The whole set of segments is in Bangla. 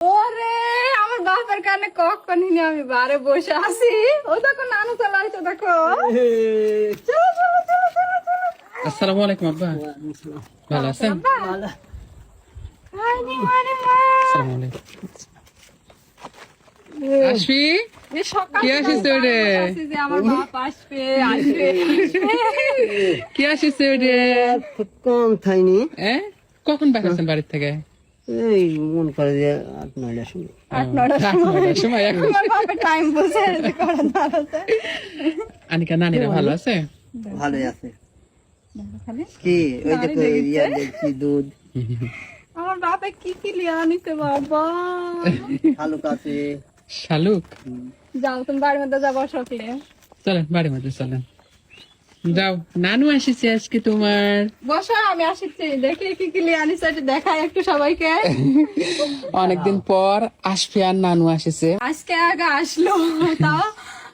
ওরে আমার বাপের কানে কখনই না আমি বারে বসে আছি। ও দেখো নানু চালাইছে দেখো। চলো চলো চলো চলো চলো। আসসালামু আলাইকুম আব্বা। ভালো আছেন? হাই নি মানে মা আসসালামু আলাইকুম। আসবি? কি আসিস রে? আসি যে আমার বাপ আসবে আসবে কি আসিস রে কম থাইনি। কখন পাঠাচ্ছেন বাড়ির থেকে? এই মন করে যে আট নয়টার সময়। আট নয়টার সময়। এখন। টাইম বসে আছে করার দাঁড়াতে আনিকা নানিরা ভালো আছে? ভালোই আছে। কি ওই দেখো ইয়া দেখছি দুধ? আমার বাপে কি কি লিয়া আনিতে বাবা? শালুক আছে। শালুক? যাও তুমি বাড়ির মধ্যে যাব সকালে চলেন বাড়ির মধ্যে চলেন। যাও নানু আসিছে আজকে তোমার। বসো আমি আসিছি। দেখি কি কি লিয়া আনিছে দেখাই একটু সবাইকে। অনেকদিন পর আসফি আর নানু আসিছে। আজকে আগে আসলো তাও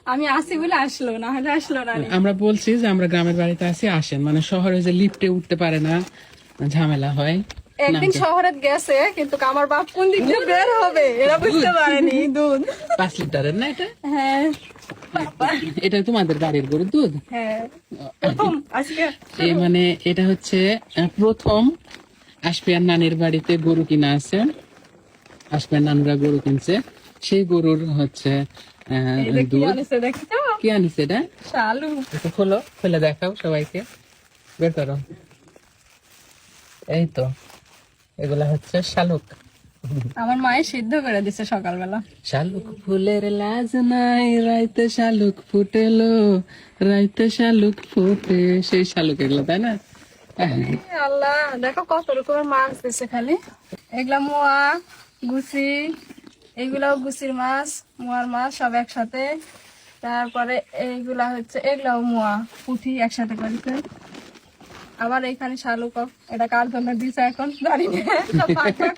আমি আসি বলে আসলো না হলে আসলো না আমরা বলছি যে আমরা গ্রামের বাড়িতে আছি আসেন। মানে শহরে যে লিফটে উঠতে পারে না ঝামেলা হয়। একদিন শহরে গেছে কিন্তু আমার বাপ কোন দিক দিয়ে বের হবে এরা বুঝতে পারেনি দুধ। পাঁচ লিটারের না এটা? হ্যাঁ। এটা তোমাদের বাড়ির গরুর দুধ? হ্যাঁ। আজকে এই মানে এটা হচ্ছে প্রথম আসপিয়ার নানির বাড়িতে গরু কিনা আছে। আসপিয়ার নানুরা গরু কিনছে। সেই গরুর হচ্ছে দুধ। কি আনিছে এটা? খোলো খুলে দেখাও সবাইকে। বের করো। এই তো এগুলা হচ্ছে শালুক। আমার মায়ের সিদ্ধ করে দিছে সকালবেলা। শালুক ফুলের লাজ নাই রাইতে শালুক ফুটেলো রাইতে শালুক ফুটে সেই শালুক এগুলো তাই না? হ্যাঁ। আল্লাহ দেখো কত রকমের মাছ দিছে খালি। এগুলা মোয়া গুচি এগুলাও গুচির মাছ মোয়ার মাছ সব একসাথে। তারপরে এইগুলা হচ্ছে এগুলাও মোয়া পুঁটি একসাথে করেছে আবার এখানে শালুক এটা কার জন্য দিছে এখন? জানি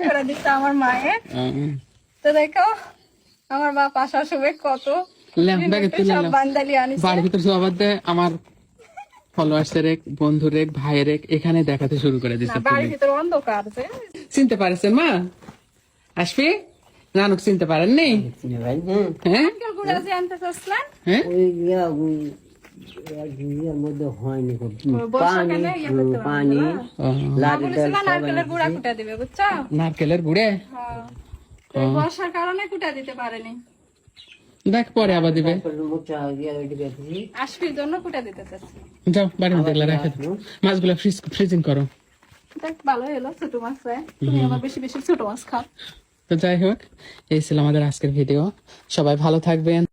করে দিচ্ছে আমার মায়ের তো দেখো আমার বাপ আসার সময় কত বাড়ির ভিতর সবার আমার ফলোয়ার্সের এক বন্ধুর এক ভাইয়ের এক এখানে দেখাতে শুরু করে দিচ্ছে বাড়ির ভিতরে অন্ধকার চিনতে পারছেন মা? আসবি? নানুক চিনতে হ্যাঁ? ইয়ার মধ্যে হয়নি পানি বর্ষাকালে ইয়ে পানি নারকেলের গুঁড়া হ্যাঁ। তো এই বর্ষার কারণে কুটা দিতে পারেনি। দেখ পরে আবার দিবে। জন্য কুটা দিতে চাচ্ছি। যাও বাড়ির মধ্যে এগুলো রেখে মাছগুলো ফ্রিজ ফ্রিজিং করো। দেখ ভালো হলো ছোট মাছ তুমি বেশি বেশি ছোট মাছ খাও। তো যাই হোক এই ছিল আমাদের আজকের ভিডিও। সবাই ভালো থাকবেন।